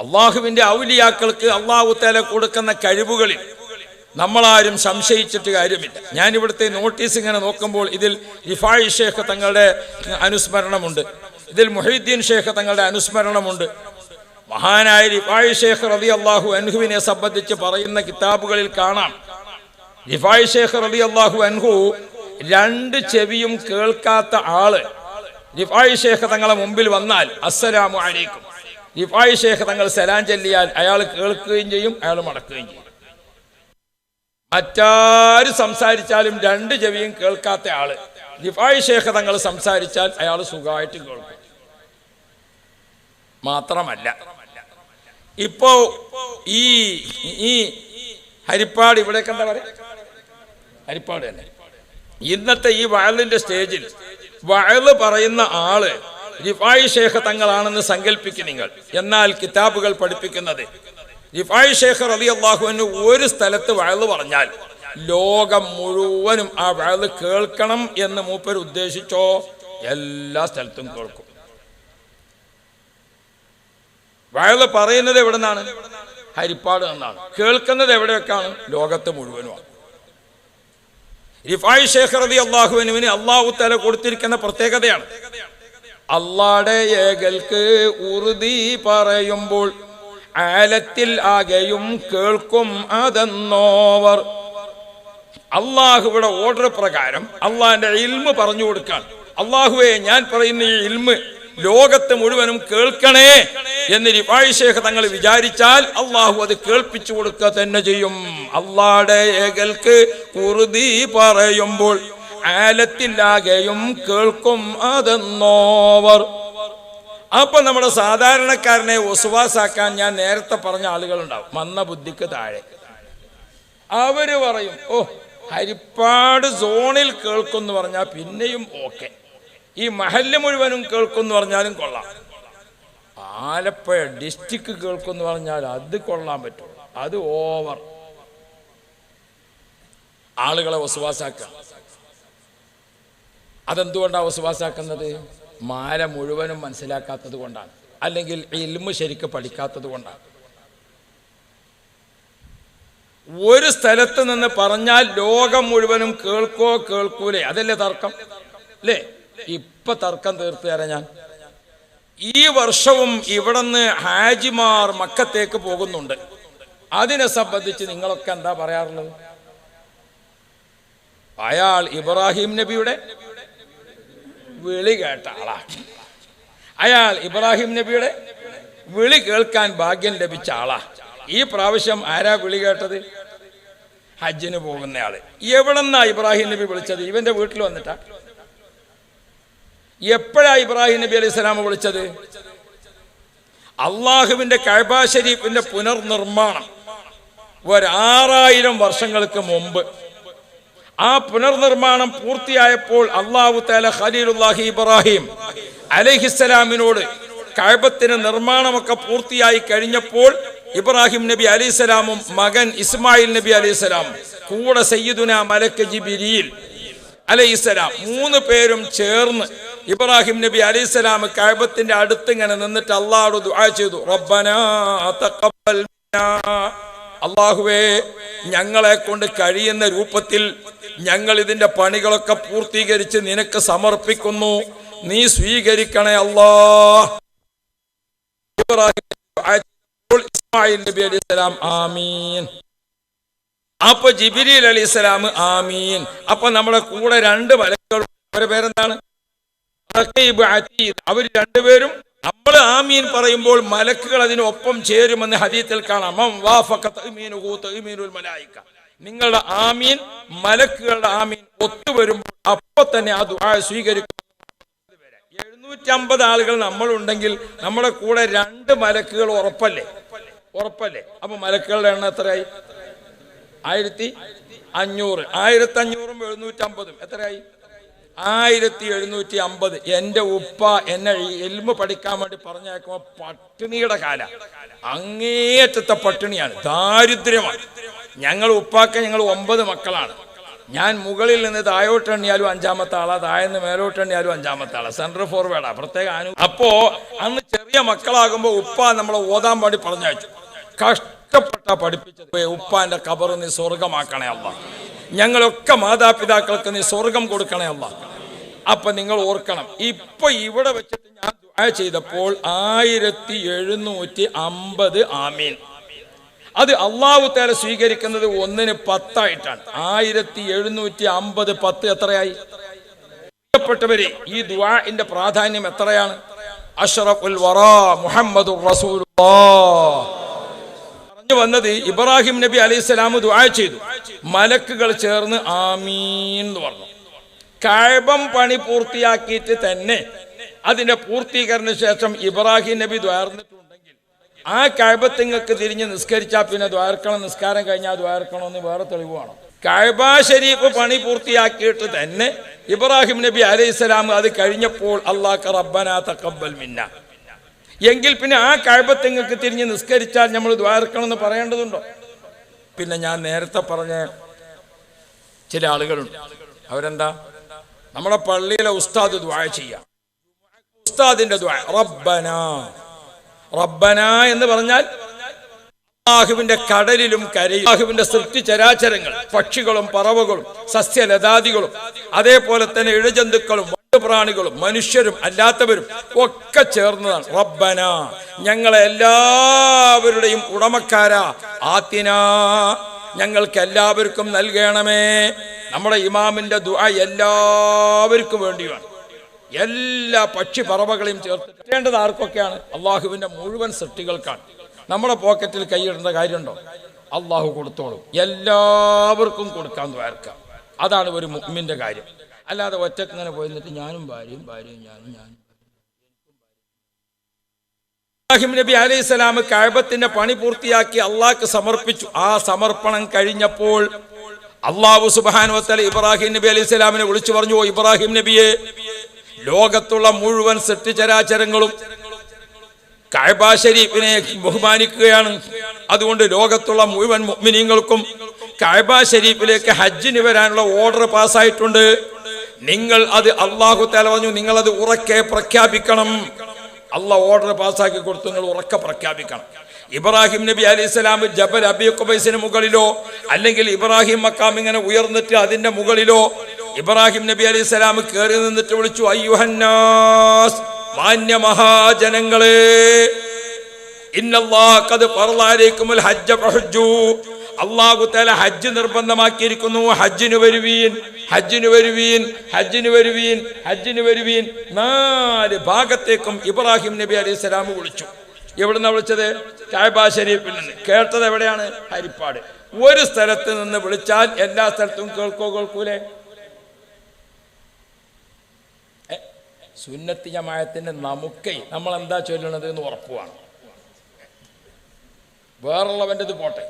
അള്ളാഹുവിന്റെ ഔലിയാക്കൾക്ക് അള്ളാഹു തല കൊടുക്കുന്ന കഴിവുകളിൽ നമ്മളാരും സംശയിച്ചിട്ട് കാര്യമില്ല. ഞാൻ ഇവിടുത്തെ നോട്ടീസ് ഇങ്ങനെ നോക്കുമ്പോൾ ഇതിൽ ഇഫായി ഷേഖ് തങ്ങളുടെ അനുസ്മരണമുണ്ട്. ഇതിൽ മുഹീദ്ദീൻ ഷേഖ് തങ്ങളുടെ അനുസ്മരണമുണ്ട്. മഹാനായ റിഫായി ഷേഖ് റതി അള്ളാഹു അൻഹുവിനെ സംബന്ധിച്ച് പറയുന്ന കിതാബുകളിൽ കാണാം. റിഫായി ഷേഖ് റതി അള്ളാഹു അൻഹു രണ്ട് ചെവിയും കേൾക്കാത്ത ആൾ റിഫായി ഷേഖ് തങ്ങളെ മുമ്പിൽ വന്നാൽ അസ്സലാമു അലൈക്കും. റിഫായി ഷേഖ് തങ്ങൾ സലാം ചൊല്ലിയാൽ അയാൾ കേൾക്കുകയും ചെയ്യും അയാൾ മടക്കുകയും ചെയ്യും. മറ്റാര് സംസാരിച്ചാലും രണ്ട് ചെവിയും കേൾക്കാത്ത ആൾ. ദിഫായി ഷേഖ് തങ്ങൾ സംസാരിച്ചാൽ അയാൾ സുഖമായിട്ട് കേൾക്കും. മാത്രമല്ല ഇപ്പോ ഈ ഈ ഹരിപ്പാട് ഇവിടേക്ക് എന്താ പറയുക ഹരിപ്പാട് തന്നെ. ഇന്നത്തെ ഈ വയലിന്റെ സ്റ്റേജിൽ വയൽ പറയുന്ന ആൾ റിഫായി ഷേഖ് തങ്ങളാണെന്ന് സങ്കല്പിക്കും നിങ്ങൾ. എന്നാൽ കിതാബുകൾ പഠിപ്പിക്കുന്നത് റിഫായി ഷേഖ് റലി അള്ളാഹുവിന് ഒരു സ്ഥലത്ത് വയൽ പറഞ്ഞാൽ ലോകം മുഴുവനും ആ വയൽ കേൾക്കണം എന്ന് മൂപ്പർ ഉദ്ദേശിച്ചോ? എല്ലാ സ്ഥലത്തും കേൾക്കും. വയൽ പറയുന്നത് എവിടെ നിന്നാണ് ഹരിപ്പാട് നിന്നാണ്. കേൾക്കുന്നത് എവിടെയൊക്കെയാണ്? ലോകത്ത് മുഴുവനുമാണ്. റിഫായി ഷേഖ് റതി അള്ളാഹുവിനുവിന് അള്ളാഹു തല കൊടുത്തിരിക്കുന്ന പ്രത്യേകതയാണ്. അള്ളാടെ ഏകൽക്ക് ഉറുതി പറയുമ്പോൾ ആലത്തിൽ ആകെയും കേൾക്കും അതെന്നോവർ. അള്ളാഹുവിടെ ഓർഡർ പ്രകാരം അള്ളാഹിന്റെ ഇൽമ് പറഞ്ഞു കൊടുക്കാൻ. അള്ളാഹുവെ ഞാൻ പറയുന്ന ഈ ഇൽമ് ലോകത്ത് മുഴുവനും കേൾക്കണേ എന്ന് റിഫായി ഷേഖ് തങ്ങൾ വിചാരിച്ചാൽ അള്ളാഹു അത് കേൾപ്പിച്ചു കൊടുക്കുക തന്നെ ചെയ്യും. അള്ളാടെ ഏകൽക്ക് കുറുതി പറയുമ്പോൾ ആലത്തിലാകെയും കേൾക്കും അതെന്നോവർ. അപ്പൊ നമ്മുടെ സാധാരണക്കാരനെ ഒസുവാസാക്കാൻ ഞാൻ നേരത്തെ പറഞ്ഞ ആളുകളുണ്ടാവും. മന്ന ബുദ്ധിക്ക് താഴെ. അവർ പറയും ഓ ഹരിപ്പാട് സോണിൽ കേൾക്കുമെന്ന് പറഞ്ഞാൽ പിന്നെയും ഓക്കെ. ഈ മഹല്ല് മുഴുവനും കേൾക്കുമെന്ന് പറഞ്ഞാലും കൊള്ളാം. ആലപ്പുഴ ഡിസ്ട്രിക്ട് കേൾക്കുമെന്ന് പറഞ്ഞാൽ അത് കൊള്ളാൻ പറ്റും അത് ഓവർ. ആളുകളെ വസുവാസാക്കുക. അതെന്തുകൊണ്ടാണ് വസുവാസാക്കുന്നത് മാല മുഴുവനും മനസ്സിലാക്കാത്തത് കൊണ്ടാണ്. അല്ലെങ്കിൽ ഇൽമ് ശരിക്ക് പഠിക്കാത്തത് കൊണ്ടാണ്. ഒരു സ്ഥലത്ത് നിന്ന് പറഞ്ഞാൽ ലോകം മുഴുവനും കേൾക്കോ കേൾക്കൂലേ? അതല്ലേ തർക്കം? അല്ലേ? ഇപ്പൊ തർക്കം തീർത്തു തരാം ഞാൻ. ഈ വർഷവും ഇവിടുന്ന് ഹാജിമാർ മക്കത്തേക്ക് പോകുന്നുണ്ട്. അതിനെ സംബന്ധിച്ച് നിങ്ങളൊക്കെ എന്താ പറയാറുള്ളത്? അയാൾ ഇബ്രാഹിം നബിയുടെ വിളി കേട്ട ആളാണ് അയാൾ ഇബ്രാഹിം നബിയുടെ വിളി കേൾക്കാൻ ഭാഗ്യം ലഭിച്ച ആളാ. ഈ പ്രാവശ്യം ആരാ വിളി കേട്ടത്? ഹജ്ജിന് പോകുന്നയാൾ. എവിടെന്നാ ഇബ്രാഹിം നബി വിളിച്ചത്? ഇവന്റെ വീട്ടിൽ വന്നിട്ടാ. എപ്പോഴാ ഇബ്രാഹിം നബി അലൈഹി സ്വലാമ വിളിച്ചത്? അള്ളാഹുവിന്റെ കഴബാ ഷരീഫിന്റെ പുനർനിർമ്മാണം. ഒരാറായിരം വർഷങ്ങൾക്ക് മുമ്പ്. ആ പുനർനിർമ്മാണം പൂർത്തിയായപ്പോൾ അള്ളാഹു താല ഖലീലുല്ലാഹി ഇബ്രാഹിം അലഹിസ്സലാമിനോട് കഴബത്തിന് നിർമ്മാണമൊക്കെ പൂർത്തിയായി കഴിഞ്ഞപ്പോൾ ഇബ്രാഹിം നബി അലൈഹിസ്സലാമും മകൻ ഇസ്മായിൽ നബി അലൈഹിസ്സലാം കൂടെ സയ്യിദുന മലക്ക് ജിബിരിയിൽ അലൈഹിസ്സലാം മൂന്ന് പേരും ചേർന്ന് ഇബ്രാഹിം നബി അലൈഹിസ്സലാം കഴബത്തിന്റെ അടുത്ത് ഇങ്ങനെ നിന്നിട്ട് അള്ളാഹോട് ദുആ ചെയ്തു. അള്ളാഹുവേ ഞങ്ങളെ കൊണ്ട് കഴിയുന്ന രൂപത്തിൽ ഞങ്ങൾ ഇതിന്റെ പണികളൊക്കെ പൂർത്തീകരിച്ച് നിനക്ക് സമർപ്പിക്കുന്നു. നീ സ്വീകരിക്കണേ അല്ലാ നബി സ്വലാം ആമീൻ. അപ്പൊ ജിബിരിൽ അലൈഹി സ്വലാം ആമീൻ. അപ്പൊ നമ്മുടെ കൂടെ രണ്ട് മലക്കുകൾ പേരെന്താണ്. അവർ രണ്ടുപേരും നമ്മൾ ആമീൻ പറയുമ്പോൾ മലക്കുകൾ അതിനൊപ്പം ചേരുമെന്ന് ഹദീത്തിൽ കാണാം. നിങ്ങളുടെ ആമീൻ മലക്കുകളുടെ ആമീൻ ഒത്തുവരുമ്പോൾ അപ്പൊ തന്നെ ആ ദുആ സ്വീകരിക്കും. എഴുന്നൂറ്റി അമ്പത് ആളുകൾ നമ്മളുണ്ടെങ്കിൽ നമ്മുടെ കൂടെ രണ്ട് മലക്കുകൾ ഉറപ്പല്ലേ? ഉറപ്പല്ലേ? അപ്പൊ മലക്കുകളുടെ എണ്ണം എത്രയായി? ആയിരത്തി അഞ്ഞൂറ്. ആയിരത്തി അഞ്ഞൂറും എഴുന്നൂറ്റി അമ്പതും എത്രയായി? ആയിരത്തി എഴുന്നൂറ്റി അമ്പത് എന്റെ ഉപ്പ എന്നെ എൽമ പഠിക്കാൻ വേണ്ടി പറഞ്ഞേക്കുമ്പോ പട്ടിണിയുടെ കാല. അങ്ങേയറ്റത്തെ പട്ടിണിയാണ്. ദാരിദ്ര്യമാണ്. ഞങ്ങൾ ഉപ്പാക്ക ഞങ്ങൾ ഒമ്പത് മക്കളാണ്. ഞാൻ മുകളിൽ നിന്ന് താഴോട്ട് എണ്ണിയാലും അഞ്ചാമത്തെ ആളാ താഴെ നിന്ന് മേലോട്ട് എണ്ണിയാലും അഞ്ചാമത്തെ ആളാ. സെൻട്രൽ ഫോർവേഡാ പ്രത്യേക അനു അപ്പോ അന്ന് ചെറിയ മക്കളാകുമ്പോ ഉപ്പ നമ്മളെ ഓതാൻ വേണ്ടി പറഞ്ഞയച്ചു. കഷ്ടപ്പെട്ട പഠിപ്പിച്ചത്. ഉപ്പാന്റെ കബർ നീ സ്വർഗമാക്കണേ അല്ല. ഞങ്ങളൊക്കെ മാതാപിതാക്കൾക്ക് നീ സ്വർഗം കൊടുക്കണേ അല്ല. അപ്പൊ നിങ്ങൾ ഓർക്കണം ഇപ്പൊ ഇവിടെ വെച്ചിട്ട് ഞാൻ ചെയ്തപ്പോൾ ആയിരത്തി എഴുന്നൂറ്റി അമ്പത് ആമീൻ. അത് അള്ളാഹു തേല സ്വീകരിക്കുന്നത് ഒന്നിന് പത്തായിട്ടാണ്. ആയിരത്തി എഴുന്നൂറ്റി അമ്പത് പത്ത് എത്രയായി? പ്രിയപ്പെട്ടവരെ ഈ ദുആഇന്റെ പ്രാധാന്യം എത്രയാണ്? അഷ്റഫുൽ വറ മുഹമ്മദ് പറഞ്ഞു വന്നത് ഇബ്രാഹിം നബി അലൈഹി സ്വലാം ദുആ ചെയ്തു. മലക്കുകൾ ചേർന്ന് ആമീൻ എന്ന് പറഞ്ഞു. കഴബം പണി പൂർത്തിയാക്കിയിട്ട് തന്നെ അതിന്റെ പൂർത്തീകരണ ശേഷം ഇബ്രാഹിം നബി ദ്വാർന്നിട്ടുണ്ടെങ്കിൽ ആ കഴബത്തിങ്ങൾക്ക് തിരിഞ്ഞ് നിസ്കരിച്ചാൽ പിന്നെ ദ്വാരക്കണം നിസ്കാരം കഴിഞ്ഞാൽ ദ്വാരക്കണം എന്ന് വേറെ തെളിവാണ് കഴബ ഷരീഫ് പണി പൂർത്തിയാക്കിയിട്ട് തന്നെ ഇബ്രാഹിം നബി അലൈഹി സ്വലാം അത് കഴിഞ്ഞപ്പോൾ അള്ളാഹ് റബ്ബന തക്കബൽ മിന്ന. എങ്കിൽ പിന്നെ ആ കഴബത്തിങ്ങൾക്ക് തിരിഞ്ഞ് നിസ്കരിച്ചാൽ നമ്മൾ ദ്വാരക്കണം എന്ന് പറയേണ്ടതുണ്ടോ? പിന്നെ ഞാൻ നേരത്തെ പറഞ്ഞ ചില ആളുകളുണ്ട്. അവരെന്താ? നമ്മുടെ പള്ളിയിലെ ഉസ്താദ് ദ്വായ ചെയ്യാം. ഉസ്താദിന്റെ ദ്വായ റബ്ബന. റബ്ബന എന്ന് പറഞ്ഞാൽ അള്ളാഹുവിന്റെ കടലിലും കരയും അള്ളാഹുവിന്റെ സൃഷ്ടി ചരാചരങ്ങൾ പക്ഷികളും പറവകളും സസ്യലതാദികളും അതേപോലെ തന്നെ ഇഴജന്തുക്കളും പ്രാണികളും മനുഷ്യരും അല്ലാത്തവരും ഒക്കെ ചേർന്നതാണ്. റബ്ബന ഞങ്ങളെ എല്ലാവരുടെയും ഉടമക്കാരാ. ആത്തിന ഞങ്ങൾക്ക് എല്ലാവർക്കും നൽകണമേ. നമ്മുടെ ഇമാമിന്റെ ദുആ എല്ലാവർക്കും വേണ്ടിയാണ്. എല്ലാ പക്ഷി പറവകളെയും ചേർത്ത് കിട്ടേണ്ടത് ആർക്കൊക്കെയാണ്? അള്ളാഹുവിന്റെ മുഴുവൻ സൃഷ്ടികൾക്കാണ്. നമ്മുടെ പോക്കറ്റിൽ കൈയിടേണ്ട കാര്യമുണ്ടോ? അള്ളാഹു കൊടുത്തോളും. എല്ലാവർക്കും കൊടുക്കാൻ ദ്വാരക്കാം. അതാണ് ഒരു മുഹമ്മിന്റെ കാര്യം. അല്ലാതെ ഒറ്റയ്ക്ക് ഇങ്ങനെ പോയി നിന്നിട്ട് ഞാനും ഭാര്യയും ഭാര്യയും ഞാനും ഞാനും. നബി അലൈഹി സ്വലാം പണി പൂർത്തിയാക്കി അള്ളാഹ്ക്ക് സമർപ്പിച്ചു. ആ സമർപ്പണം കഴിഞ്ഞപ്പോൾ അള്ളാഹു സുബാൻ വത്തല ഇബ്രാഹിം നബി അലൈഹി സ്വലാമിനെ വിളിച്ചു പറഞ്ഞു ഇബ്രാഹിം നബിയെ ലോകത്തുള്ള മുഴുവൻ സൃഷ്ടിചരാചരങ്ങളും കഅബ ഷരീഫിനെ ബഹുമാനിക്കുകയാണ്. അതുകൊണ്ട് ലോകത്തുള്ള മുഴുവൻ മുഅ്മിനീങ്ങൾക്കും കഅബ ഷരീഫിലേക്ക് ഹജ്ജിന് വരാനുള്ള ഓർഡർ പാസ്സായിട്ടുണ്ട്. നിങ്ങൾ അത് അള്ളാഹു തല പറഞ്ഞു നിങ്ങൾ അത് ഉറക്കെ പ്രഖ്യാപിക്കണം. അള്ളാഹ് ഓർഡർ പാസ്സാക്കി കൊടുത്തു നിങ്ങൾ ഉറക്കെ പ്രഖ്യാപിക്കണം. ഇബ്രാഹിം നബി അലൈഹി സ്വലാം ജബൽ അബി മുകളിലോ അല്ലെങ്കിൽ ഇബ്രാഹിം മക്കാം ഇങ്ങനെ ഉയർന്നിട്ട് അതിന്റെ മുകളിലോ ഇബ്രാഹിം നബി അലൈഹി സ്വലാം കയറി നിന്നിട്ട് വിളിച്ചു അയ്യുഹന്നാസ് മാന്യ മഹാജനങ്ങളെ അള്ളാഹു തആല ഹജ്ജ് നിർബന്ധമാക്കിയിരിക്കുന്നു. ഹജ്ജിന് വരുവീൻ ഹജ്ജിന് വരുവീൻ ഹജ്ജിന് വരുവീൻ ഹജ്ജിന് വരുവീൻ. നാല് ഭാഗത്തേക്കും ഇബ്രാഹിം നബി അലൈഹി സ്വലാം വിളിച്ചു. എവിടുന്ന വിളിച്ചത്? കായബ ഷരീഫിൽ നിന്ന്. കേട്ടത് എവിടെയാണ്? ഹരിപ്പാട്. ഒരു സ്ഥലത്ത് നിന്ന് വിളിച്ചാൽ എല്ലാ സ്ഥലത്തും കേൾക്കോ കേൾക്കൂലേ? സുന്നത്തി ജമായത്തിന്റെ നമുക്കേ നമ്മൾ എന്താ ചൊല്ലണത് എന്ന് ഉറപ്പുവാണ്. വേറുള്ളവന്റെത് പോട്ടെ.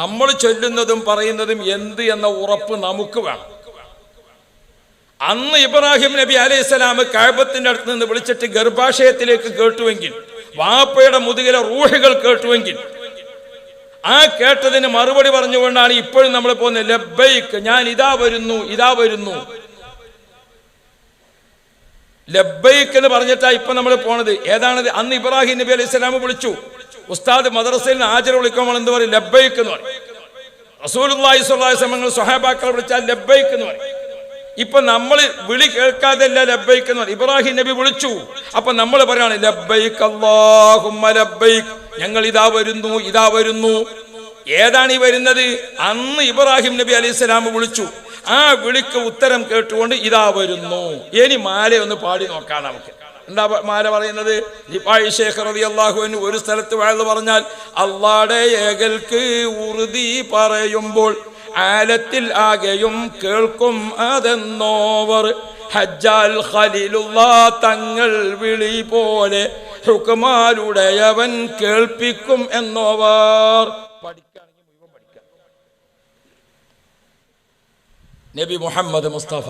നമ്മൾ ചൊല്ലുന്നതും പറയുന്നതും എന്ത് എന്ന ഉറപ്പ് നമുക്ക് വേണം. അന്ന് ഇബ്രാഹിം നബി അലൈഹി സ്വലാം കഴബത്തിന്റെ അടുത്ത് നിന്ന് വിളിച്ചിട്ട് ഗർഭാശയത്തിലേക്ക് കേട്ടുവെങ്കിൽ വാപ്പയുടെ മുതുകിലെ റൂഹുകൾ കേട്ടുവെങ്കിൽ ആ കേട്ടതിന് മറുപടി പറഞ്ഞുകൊണ്ടാണ് ഇപ്പോഴും നമ്മൾ പോകുന്നത് ലബൈക്ക് ഞാൻ ഇതാ വരുന്നു ഇതാ വരുന്നു. ലബൈക്ക് എന്ന് പറഞ്ഞിട്ടാ ഇപ്പൊ നമ്മൾ പോണത്. ഏതാണത്? അന്ന് ഇബ്രാഹിം നബി അലൈഹി സ്വലാമ് വിളിച്ചു. ഉസ്താദ് മദ്രസയിൽ നിന്ന് ഹാജർ വിളിക്കുമ്പോൾ എന്ത് പറയും? ലബൈക്ക് എന്ന് പറയും അലൈഹി വസല്ലം സ്വഹാബാക്കൾ വിളിച്ചാൽ ലബൈക്ക് എന്ന് പറയും. ഇപ്പൊ നമ്മൾ വിളി കേൾക്കാതല്ല ലബൈക്ക് എന്ന് പറയും. ഇബ്രാഹിം നബി വിളിച്ചു. അപ്പൊ നമ്മൾ പറയാണ് ലബൈക്ക് അല്ലാഹുമ്മ ലബൈക്ക് ഞങ്ങൾ ഇതാ വരുന്നു ഇതാ വരുന്നു. ഏതാണ് ഈ വരുന്നത്? അന്ന് ഇബ്രാഹിം നബി അലൈഹി സ്വലാം വിളിച്ചു. ആ വിളിക്ക് ഉത്തരം കേട്ടുകൊണ്ട് ഇതാ വരുന്നു. ഇനി മാല ഒന്ന് പാടി നോക്കാം നമുക്ക്. എന്താ മാല പറയുന്നത്? ശേഖർ റതി അള്ളാഹുവിന് ഒരു സ്ഥലത്ത് വയത് പറഞ്ഞാൽ അള്ളാടെ ഏകൽക്ക് ഉറുതി പറയുമ്പോൾ ആലത്തിൽ ആകെയും കേൾക്കും അതെന്നോവർ. ഹജ്ജാൽ ഖലീലുള്ള തങ്ങൾ വിളി പോലെ ഹുക്കുമാരുടയവൻ കേൾപ്പിക്കും എന്നോവർ. നബി മുഹമ്മദ് മുസ്തഫ.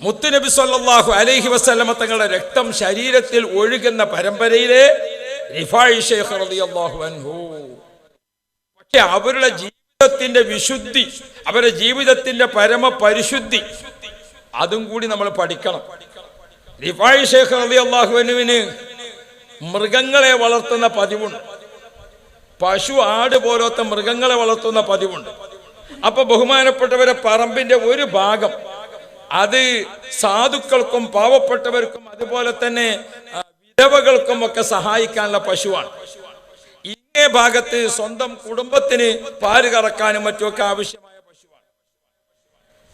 മുത്തുനബി സല്ലാഹു അലൈഹി വസ്ലമ തങ്ങളുടെ രക്തം ശരീരത്തിൽ ഒഴുകുന്ന പരമ്പരയിലെ പക്ഷെ അവരുടെ ജീവിതത്തിന്റെ വിശുദ്ധി അവരുടെ ജീവിതത്തിന്റെ പരമപരിശുദ്ധി അതും കൂടി നമ്മൾ പഠിക്കണം. റിഫായി ഷേഖ് അലി അള്ളാഹുവിനുവിന് മൃഗങ്ങളെ വളർത്തുന്ന പതിവുണ്ട്. പശു ആട് പോലത്തെ മൃഗങ്ങളെ വളർത്തുന്ന പതിവുണ്ട്. അപ്പൊ ബഹുമാനപ്പെട്ടവരെ പറമ്പിന്റെ ഒരു ഭാഗം അത് സാധുക്കൾക്കും പാവപ്പെട്ടവർക്കും അതുപോലെ തന്നെ വിധവകൾക്കും ഒക്കെ സഹായിക്കാനുള്ള പശുവാണ്. ഇങ്ങേ ഭാഗത്ത് സ്വന്തം കുടുംബത്തിന് പാൽ കറക്കാനും മറ്റുമൊക്കെ ആവശ്യമായ പശുവാണ്.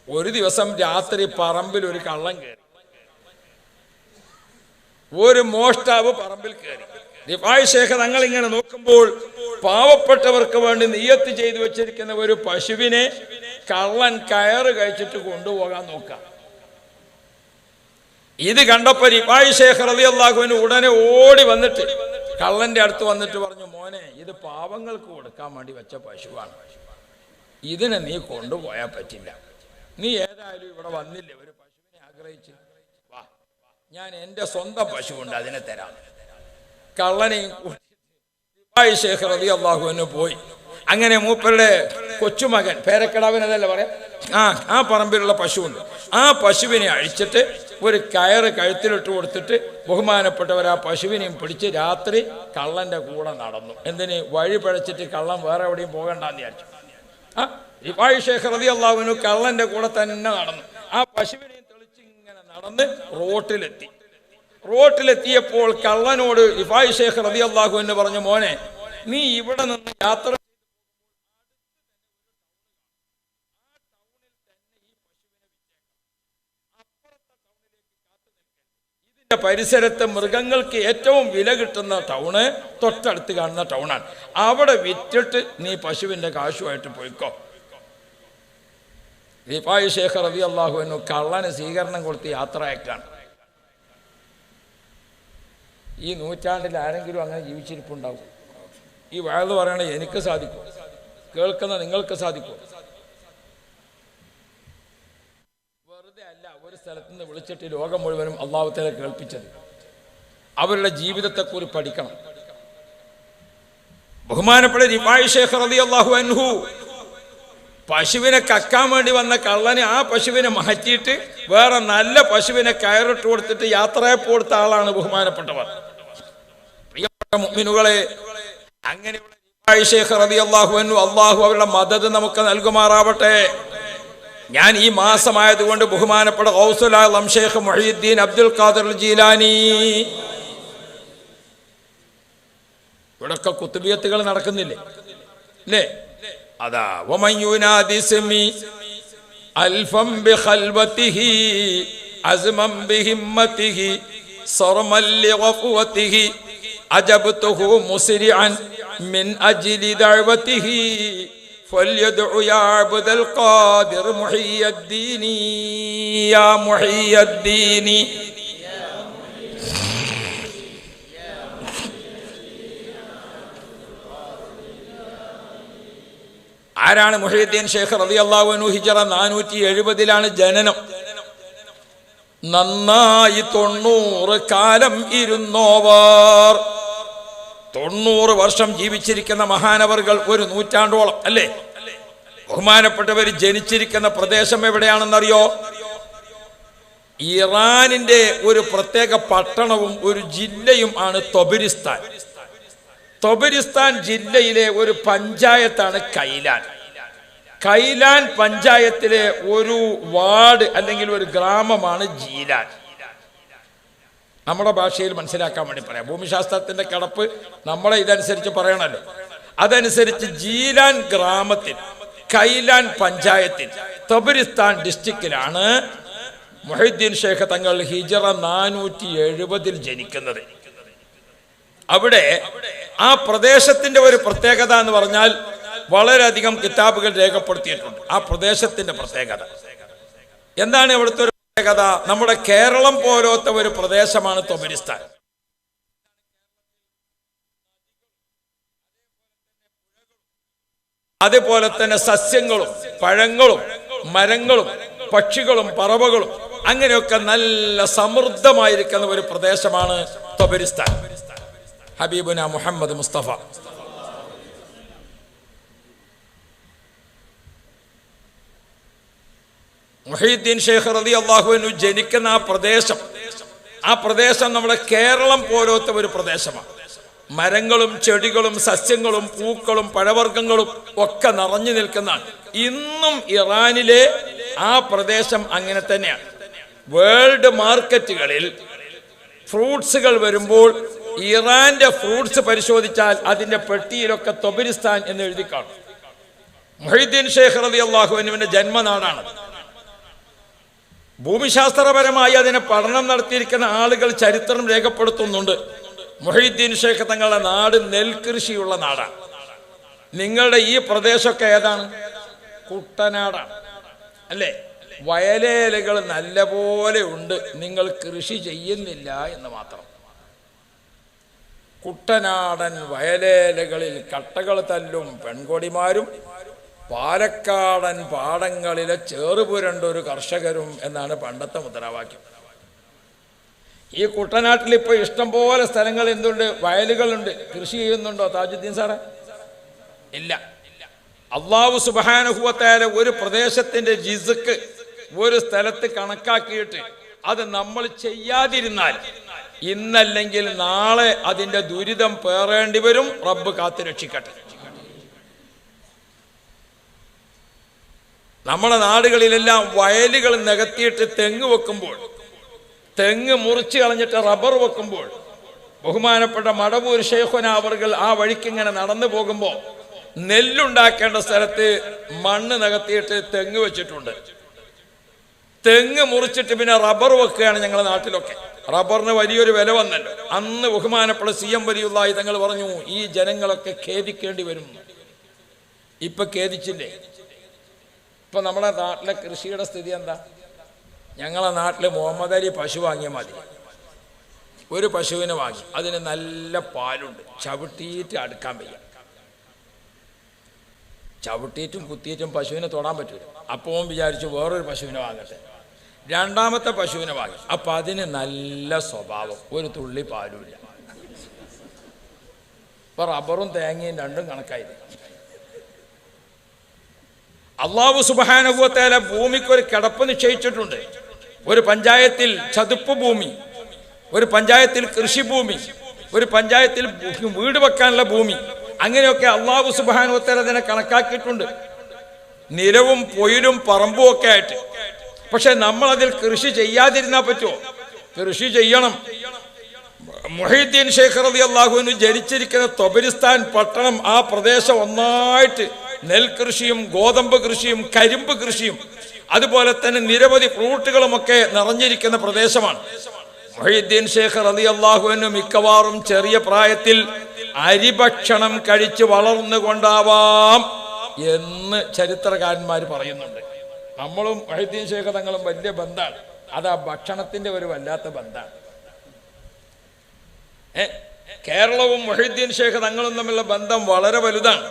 ഒരു ദിവസം രാത്രി പറമ്പിൽ ഒരു കള്ളം കയറി ഒരു മോഷ്ടാവ് പറമ്പിൽ കയറി ശേഖർ തങ്ങൾ ഇങ്ങനെ നോക്കുമ്പോൾ പാവപ്പെട്ടവർക്ക് വേണ്ടി നിയത്ത് ചെയ്തു വെച്ചിരിക്കുന്ന ഒരു പശുവിനെ കള്ളൻ കയറ് കഴിച്ചിട്ട് കൊണ്ടുപോകാൻ നോക്കാം ഇത് കണ്ടപ്പോ റിഫായ് ശേഖർ അലി അള്ളാഹുവിന് ഉടനെ ഓടി വന്നിട്ട് കള്ളന്റെ അടുത്ത് വന്നിട്ട് പറഞ്ഞു മോനെ ഇത് പാവങ്ങൾക്ക് കൊടുക്കാൻ വേണ്ടി വെച്ച പശുവാണ്. ഇതിനെ നീ കൊണ്ടുപോയാൽ പറ്റില്ല. നീ ഏതായാലും ഇവിടെ വന്നില്ലേ? ഒരു പശുവിനെ ആഗ്രഹിച്ച്. വാ ഞാൻ എന്റെ സ്വന്തം പശുവുണ്ട് അതിനെ തരാം. കള്ളനെയും പോയി. അങ്ങനെ മൂപ്പരുടെ കൊച്ചുമകൻ പേരക്കിടാവിനതല്ല പറയാം? ആ ആ പറമ്പിലുള്ള പശുവുണ്ട്. ആ പശുവിനെ അഴിച്ചിട്ട് ഒരു കയറ് കഴുത്തിലിട്ട് കൊടുത്തിട്ട് ബഹുമാനപ്പെട്ടവർ ആ പശുവിനെയും പിടിച്ച് രാത്രി കള്ളന്റെ കൂടെ നടന്നു. എന്തിന്? വഴി പിഴച്ചിട്ട് കള്ളൻ വേറെ എവിടെയും പോകണ്ടെന്ന് വിചാരിച്ചു. ആ റിഫായ് ശേഖർ അലി അള്ളാഹുവിനു കള്ളന്റെ കൂടെ തന്നെ നടന്നു. ആ പശുവിനെയും തെളിച്ച് ഇങ്ങനെ നടന്ന് റോട്ടിലെത്തി. റോട്ടിലെത്തിയപ്പോൾ കള്ളനോട് ഇഫായ് ഷേഖ് റതി അള്ളാഹു എന്ന് പറഞ്ഞു മോനെ നീ ഇവിടെ നിന്ന് യാത്ര പരിസരത്ത് മൃഗങ്ങൾക്ക് ഏറ്റവും വില കിട്ടുന്ന ടൗണ് തൊട്ടടുത്ത് കാണുന്ന ടൗണാണ്. അവിടെ വിറ്റിട്ട് നീ പശുവിന്റെ കാശുമായിട്ട് പോയിക്കോ. ദീപായി ഷേഖ് റബി അള്ളാഹു എന്നു കള്ളന് സ്വീകരണം കൊടുത്ത് യാത്ര അയക്കാണ് ഈ നൂറ്റാണ്ടിൽ ആരെങ്കിലും അങ്ങനെ ജീവിച്ചിരിപ്പുണ്ടാവും. ഈ വയത് പറയണേ എനിക്ക് സാധിക്കും. കേൾക്കുന്ന നിങ്ങൾക്ക് സാധിക്കും. വെറുതെ അല്ല ഒരു സ്ഥലത്ത് നിന്ന് വിളിച്ചിട്ട് ലോകം മുഴുവനും അള്ളാഹുത്തേനെ കേൾപ്പിച്ചത്. അവരുടെ ജീവിതത്തെക്കുറിച്ച് പഠിക്കണം. ബഹുമാനപ്പെട്ട റിഫായ് ഷേഖ് റതി അള്ളാഹു അൻഹു പശുവിനെ കക്കാൻ വേണ്ടി വന്ന കള്ളനെ ആ പശുവിനെ മാറ്റിയിട്ട് വേറെ നല്ല പശുവിനെ കയറിട്ട് കൊടുത്തിട്ട് യാത്രയപ്പ് കൊടുത്ത ആളാണ് ബഹുമാനപ്പെട്ടവർ. പ്രിയപ്പെട്ട മുഅ്മിനുകളെ അങ്ങനെയുള്ള അള്ളാഹു അള്ളാഹു അവരുടെ മദത് നമുക്ക് നൽകുമാറാവട്ടെ. ഞാൻ ഈ മാസമായതുകൊണ്ട് ബഹുമാനപ്പെട്ട ഔസുലാം ഷേഖ് മൊഹീദ്ദീൻ അബ്ദുൽ ഖാദർ ജീലാനി. ഇവിടൊക്കെ കുത്തുബിയത്തുകൾ നടക്കുന്നില്ലേ? അല്ലേ അതാ വമയുനാദിസ്മി അൽഫം ബിഖൽവതിഹി അസ്മം ബിഹിമ്മതിഹി സർമൽ ലിഗഫവതിഹി അജബ്തുഹു മുസ്രിഅൻ മിൻ അജ്ലി ദഅവതിഹി فليدع يا عبد القادر محي الدين يا محي الدين ആരാണ് മുഹീദ്ദീൻ ഷേഖ് റബി അള്ളാഹുനു ഹിജറ നാനൂറ്റി എഴുപതിലാണ് ജനനം? നന്നായി തൊണ്ണൂറ് കാലം ഇരുന്നോവർ. തൊണ്ണൂറ് വർഷം ജീവിച്ചിരിക്കുന്ന മഹാനവറുകൾ ഒരു നൂറ്റാണ്ടോളം അല്ലേ? ബഹുമാനപ്പെട്ടവർ ജനിച്ചിരിക്കുന്ന പ്രദേശം എവിടെയാണെന്നറിയോ? ഇറാനിന്റെ ഒരു പ്രത്യേക പട്ടണവും ഒരു ജില്ലയും ആണ് തൊബരിസ്ഥാൻ. തൊബരിസ്ഥാൻ ജില്ലയിലെ ഒരു പഞ്ചായത്താണ് കൈലാൻ. കൈലാൻ പഞ്ചായത്തിലെ ഒരു വാർഡ് അല്ലെങ്കിൽ ഒരു ഗ്രാമമാണ് ജീലാൻ. നമ്മുടെ ഭാഷയിൽ മനസ്സിലാക്കാൻ വേണ്ടി പറയാം. ഭൂമിശാസ്ത്രത്തിന്റെ കടപ്പ് നമ്മളെ ഇതനുസരിച്ച് പറയണല്ലോ അതനുസരിച്ച് ജീലാൻ ഗ്രാമത്തിൽ കൈലാൻ പഞ്ചായത്തിൽ തൊബരിസ്ഥാൻ ഡിസ്ട്രിക്റ്റിലാണ് മൊഹീദ്ദീൻ ഷേഖ് തങ്ങൾ ഹിജറ നാനൂറ്റി എഴുപതിൽ ജനിക്കുന്നത്. അവിടെ ആ പ്രദേശത്തിന്റെ ഒരു പ്രത്യേകത എന്ന് പറഞ്ഞാൽ വളരെയധികം കിതാബുകൾ രേഖപ്പെടുത്തിയിട്ടുണ്ട്. ആ പ്രദേശത്തിന്റെ പ്രത്യേകത. എന്താണ് ഇവിടുത്തെ ഒരു പ്രത്യേകത? നമ്മുടെ കേരളം പോലത്തെ ഒരു പ്രദേശമാണ് തൊബരിസ്ഥാൻ. അതുപോലെ തന്നെ സസ്യങ്ങളും പഴങ്ങളും മരങ്ങളും പക്ഷികളും പറവകളും അങ്ങനെയൊക്കെ നല്ല സമൃദ്ധമായിരിക്കുന്ന ഒരു പ്രദേശമാണ് തൊബരിസ്ഥാൻ. ഹബീബുന മുഹമ്മദ് മുസ്തഫ. മുഹീദ്ദീൻ ഷെയ്ഖ് റതി അള്ളാഹുവിനു ജനിക്കുന്ന ആ പ്രദേശം ആ പ്രദേശം നമ്മുടെ കേരളം പോലത്തെ ഒരു പ്രദേശമാണ്. മരങ്ങളും ചെടികളും സസ്യങ്ങളും പൂക്കളും പഴവർഗങ്ങളും ഒക്കെ നിറഞ്ഞു നിൽക്കുന്നതാണ്. ഇന്നും ഇറാനിലെ ആ പ്രദേശം അങ്ങനെ തന്നെയാണ്. വേൾഡ് മാർക്കറ്റുകളിൽ ഫ്രൂട്ട്സുകൾ വരുമ്പോൾ ഇറാന്റെ ഫ്രൂട്ട്സ് പരിശോധിച്ചാൽ അതിന്റെ പെട്ടിയിലൊക്കെ തൊബരിസ്ഥാൻ എന്ന് എഴുതി കാണും. മൊഹീദ്ദീൻ ഷേഖ് റതി അള്ളാഹുവിനുവിന്റെ ജന്മനാടാണ്. ഭൂമിശാസ്ത്രപരമായി അതിനെ പഠനം നടത്തിയിരിക്കുന്ന ആളുകൾ ചരിത്രം രേഖപ്പെടുത്തുന്നുണ്ട്. മൊഹീദ്ദീൻ ഷേഖ് തങ്ങളുടെ നാട് നെൽകൃഷിയുള്ള നാടാണ്. നിങ്ങളുടെ ഈ പ്രദേശമൊക്കെ ഏതാണ്? കുട്ടനാടാണ്. അല്ലേ? വയലേലകൾ നല്ലപോലെ ഉണ്ട്. നിങ്ങൾ കൃഷി ചെയ്യുന്നില്ല എന്ന് മാത്രം. കുട്ടനാടൻ വയലേലകളിൽ കട്ടകൾ തല്ലും പെൺകൊടിമാരും പാലക്കാടൻ പാടങ്ങളിലെ ചേറുപുരണ്ടൊരു കർഷകരും എന്നാണ് പണ്ടത്തെ മുദ്രാവാക്യം. ഈ കുട്ടനാട്ടിൽ ഇപ്പോൾ ഇഷ്ടംപോലെ സ്ഥലങ്ങൾ എന്തുണ്ട്? വയലുകളുണ്ട്. കൃഷി ചെയ്യുന്നുണ്ടോ താജുദ്ദീൻ സാറേ? ഇല്ല. അള്ളാഹു സുബാനുഭവത്തേലെ ഒരു പ്രദേശത്തിന്റെ ജിസുക്ക് ഒരു സ്ഥലത്ത് കണക്കാക്കിയിട്ട് അത് നമ്മൾ ചെയ്യാതിരുന്നാൽ ഇന്നല്ലെങ്കിൽ നാളെ അതിന്റെ ദുരിതം പേറേണ്ടി വരും. റബ്ബ് കാത്തു രക്ഷിക്കട്ടെ. നമ്മുടെ നാടുകളിലെല്ലാം വയലുകൾ നികത്തിയിട്ട് തെങ്ങ് വെക്കുമ്പോൾ തെങ്ങ് മുറിച്ച് കളഞ്ഞിട്ട് റബ്ബർ വെക്കുമ്പോൾ ബഹുമാനപ്പെട്ട മടവൂർ ഷെയ്ഖുന അവർകൾ ആ വഴിക്ക് ഇങ്ങനെ നടന്നു പോകുമ്പോൾ നെല്ലുണ്ടാക്കേണ്ട സ്ഥലത്ത് മണ്ണ് നികത്തിയിട്ട് തെങ്ങ് വെച്ചിട്ടുണ്ട്. തെങ്ങ് മുറിച്ചിട്ട് പിന്നെ റബ്ബർ വെക്കുകയാണ് ഞങ്ങളുടെ നാട്ടിലൊക്കെ. റബ്ബറിന് വലിയൊരു വില വന്നല്ലോ. അന്ന് ബഹുമാനപ്പെട്ട സി എം വലിയുള്ളായി തങ്ങൾ പറഞ്ഞു ഈ ജനങ്ങളൊക്കെ ഖേദിക്കേണ്ടി വരും. ഇപ്പൊ ഖേദിച്ചില്ലേ? ഇപ്പൊ നമ്മുടെ നാട്ടിലെ കൃഷിയുടെ സ്ഥിതി എന്താ? ഞങ്ങളെ നാട്ടിൽ മുഹമ്മദ് അലി പശു വാങ്ങിയ മതി ഒരു പശുവിനെ വാങ്ങി. അതിന് നല്ല പാലുണ്ട്. ചവിട്ടിയിട്ട് അടുക്കാൻ വയ്യ. ചവിട്ടിയിട്ടും കുത്തിയിട്ടും പശുവിനെ തൊടാൻ പറ്റൂല. അപ്പോൾ വിചാരിച്ചു വേറൊരു പശുവിനെ വാങ്ങട്ടെ. രണ്ടാമത്തെ പശുവിനെ വാങ്ങി അപ്പൊ അതിന് നല്ല സ്വഭാവം. ഒരു തുള്ളി പാലുമില്ല ഇപ്പൊ റബ്ബറും തേങ്ങയും രണ്ടും കണക്കായി അള്ളാഹു സുബാനുഭവത്തേല ഭൂമിക്ക് ഒരു കിടപ്പ് നിശ്ചയിച്ചിട്ടുണ്ട്. ഒരു പഞ്ചായത്തിൽ ചതുപ്പ് ഭൂമി ഒരു പഞ്ചായത്തിൽ കൃഷിഭൂമി ഒരു പഞ്ചായത്തിൽ വീട് വെക്കാനുള്ള ഭൂമി. അങ്ങനെയൊക്കെ അള്ളാഹു സുബാനുഭവത്തേല അതിനെ കണക്കാക്കിയിട്ടുണ്ട്. നിലവും പൊയിലും പറമ്പും ഒക്കെ ആയിട്ട്. പക്ഷെ നമ്മൾ അതിൽ കൃഷി ചെയ്യാതിരുന്നാൽ പറ്റുമോ കൃഷി ചെയ്യണം. മൊഹീദ്ദീൻ ഷേഖ് റതി അള്ളാഹുവിന് ജനിച്ചിരിക്കുന്ന തൊബരിസ്ഥാൻ പട്ടണം ആ പ്രദേശം ഒന്നായിട്ട് നെൽകൃഷിയും ഗോതമ്പ് കൃഷിയും കരിമ്പ് കൃഷിയും അതുപോലെ തന്നെ നിരവധി ഫ്രൂട്ടുകളുമൊക്കെ നിറഞ്ഞിരിക്കുന്ന പ്രദേശമാണ്. മൊഹീദ്ദീൻ ഷേഖ് റതി അള്ളാഹുവിന് മിക്കവാറും ചെറിയ പ്രായത്തിൽ അരിഭക്ഷണം കഴിച്ച് വളർന്നുകൊണ്ടാവാം എന്ന് ചരിത്രകാരന്മാർ പറയുന്നുണ്ട്. നമ്മളും മൊഹീദ്ദീൻ ഷേഖ് തങ്ങളും വലിയ ബന്ധമാണ് അത് ആ ഭക്ഷണത്തിന്റെ ഒരു വല്ലാത്ത ബന്ധമാണ് കേരളവും മൊഹീദ്ദീൻ ഷേഖ് തങ്ങളും തമ്മിലുള്ള ബന്ധം വളരെ വലുതാണ്.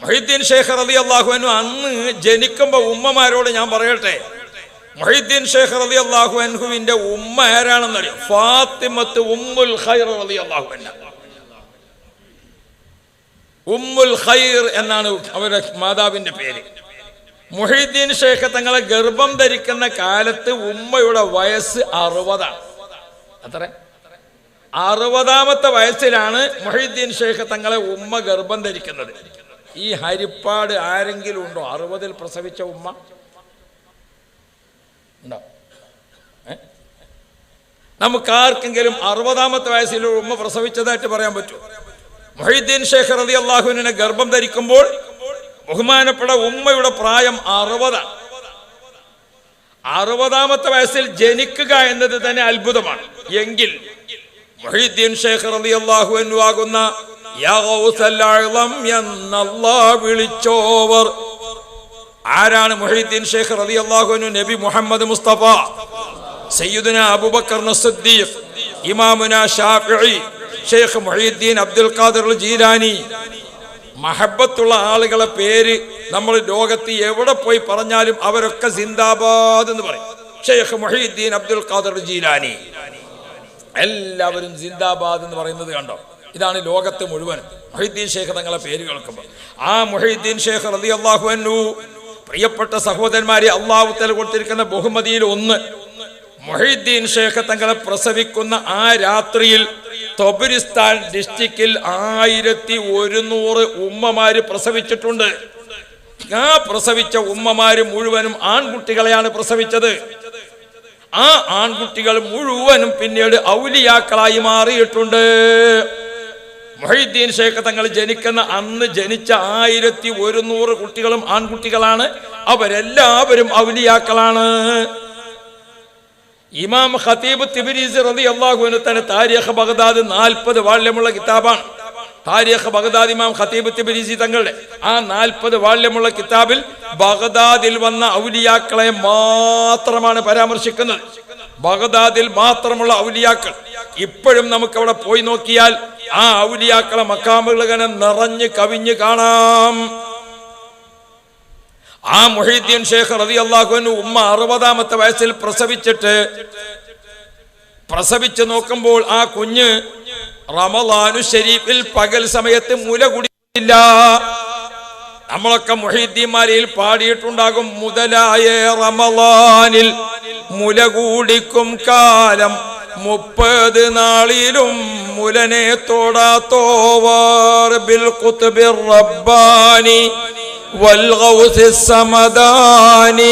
മൊഹീദ്ദീൻ ഷേഖ് റതി അള്ളാഹുവിനു അന്ന് ജനിക്കുമ്പോ ഉമ്മമാരോട് ഞാൻ പറയട്ടെ? മൊഹീദ്ദീൻ ഷേഖ് റതി അള്ളാഹു അൻഹുവിന്റെ ഉമ്മ ആരാണെന്നറിയോ? ഫാത്തിമത്ത് ഉമ്മുൽ ഖൈർ റതി അള്ളാഹു ഉമ്മുൽ ഖൈർ എന്നാണ് അവരുടെ മാതാവിന്റെ പേര്. മുഹീദ്ദീൻ ഷേഖ് തങ്ങളെ ഗർഭം ധരിക്കുന്ന കാലത്ത് ഉമ്മയുടെ വയസ്സ് അറുപതാണ്. അത്ര. അറുപതാമത്തെ വയസ്സിലാണ് മൊഹീദ്ദീൻ ഷേഖ് തങ്ങളെ ഉമ്മ ഗർഭം ധരിക്കുന്നത്. ഈ ഹരിപ്പാട് ആരെങ്കിലും ഉണ്ടോ? അറുപതിൽ പ്രസവിച്ച ഉമ്മ? ഉണ്ടോ? നമുക്ക് ആർക്കെങ്കിലും അറുപതാമത്തെ വയസ്സിൽ ഉമ്മ പ്രസവിച്ചതായിട്ട് പറയാൻ പറ്റുമോ? മൊഹീദ്ദീൻ ഷേഖ് റതി അള്ളാഹുവിനെ ഗർഭം ധരിക്കുമ്പോൾ ബഹുമാനപ്പെട്ട ഉമ്മയുടെ പ്രായം അറുപതാണ് അറുപതാമത്തെ വയസ്സിൽ ജനിക്കുക എന്നത് തന്നെ അത്ഭുതമാണ്. എങ്കിൽ മൊഹീദ്ദീൻ ഷേഖ് ആകുന്ന യാ ഗൗസൽ വിളിച്ചോവർ. ആരാണ് മൊഹീദ്ദീൻ ഷേഖ് റളിയല്ലാഹു അൻഹു? നബി മുഹമ്മദ് മുസ്തഫ സയ്യുദന അബൂബക്കർ സിദ്ദീഖ് ഇമാമുന Shafi Sheikh Mohiuddin Abdul Qadir Jilani മഹബത്തുള്ള ആളുകളെ പേര് നമ്മൾ ലോകത്ത് എവിടെ പോയി പറഞ്ഞാലും അവരൊക്കെ സിന്ദാബാദ് എന്ന് പറയും. ഷെയ്ഖ് മൊഹീദ്ദീൻ അബ്ദുൽ ഖാദർ ജീലാനി. എല്ലാവരും സിന്ദാബാദ് എന്ന് പറയുന്നത് കണ്ടോ? ഇതാണ് ലോകത്ത് മുഴുവൻ. മൊഹീദ്ദീൻ ഷെയ്ഖ് തങ്ങളെ പേര് കേൾക്കുമ്പോൾ. ആ മൊഹീദ്ദീൻ ഷെയ്ഖ് റതി അള്ളാഹു പ്രിയപ്പെട്ട സഹോദരന്മാരെ അള്ളാഹുത്തല കൊടുത്തിരിക്കുന്ന ബഹുമതിയിൽ ഒന്ന് മൊഹീദ്ദീൻ ഷേഖ് തങ്ങളെ പ്രസവിക്കുന്ന ആ രാത്രിയിൽ തൊബരിസ്ഥാൻ ഡിസ്ട്രിക്റ്റിൽ ആയിരത്തി ഒരുന്നൂറ് ഉമ്മമാര് പ്രസവിച്ചിട്ടുണ്ട്. ആ പ്രസവിച്ച ഉമ്മമാര് മുഴുവനും ആൺകുട്ടികളെയാണ് പ്രസവിച്ചത്. ആ ആൺകുട്ടികൾ മുഴുവനും പിന്നീട് ഔലിയാക്കളായി മാറിയിട്ടുണ്ട്. മൊഹീദ്ദീൻ ഷേഖ് തങ്ങൾ ജനിക്കുന്ന അന്ന് ജനിച്ച ആയിരത്തി ഒരുന്നൂറ് കുട്ടികളും ആൺകുട്ടികളാണ്. അവരെല്ലാവരും ഔലിയാക്കളാണ്. ഇമാം ഖതീബ് തിബിരീസ് റതി അള്ളാഹുവിന് തന്നെ താരിഖ് ബഗ്ദാദ് നാൽപ്പത് വാള്യമുള്ള കിതാബാണ്. താരിഖ് ബഗ്ദാദ് ഇമാം ഖതീബ് തിബരീസി തങ്ങളുടെ ആ നാൽപ്പത് വാള്യമുള്ള കിതാബിൽ ബഗ്ദാദിൽ വന്ന ഔലിയാക്കളെ മാത്രമാണ് പരാമർശിക്കുന്നത്. ബഗ്ദാദിൽ മാത്രമുള്ള ഔലിയാക്കൾ. ഇപ്പോഴും നമുക്ക് അവിടെ പോയി നോക്കിയാൽ ആ ഔലിയാക്കളെ മക്കാമുകൾ ഇങ്ങനെ നിറഞ്ഞ് കവിഞ്ഞ് കാണാം. ആ മൊഹീദ്ദീൻ ഷേഖ് റതി അള്ളാഹുവിന് ഉമ്മ അറുപതാമത്തെ വയസ്സിൽ പ്രസവിച്ചിട്ട് പ്രസവിച്ച് നോക്കുമ്പോൾ ആ കുഞ്ഞ് റമലാനു ഷരീഫിൽ പകൽ സമയത്ത് മുല കുടിക്കില്ല നമ്മളൊക്കെ മൊഹീദ്ദീന്മാരിൽ പാടിയിട്ടുണ്ടാകും മുതലായ റമലാനിൽ മുല കൂടിക്കും കാലം മുപ്പത് നാളിലും മുലനെ തോടാത്തോവാർ ബിൽ കുത്തുബിർ റബ്ബാനി. والغوث الصمداني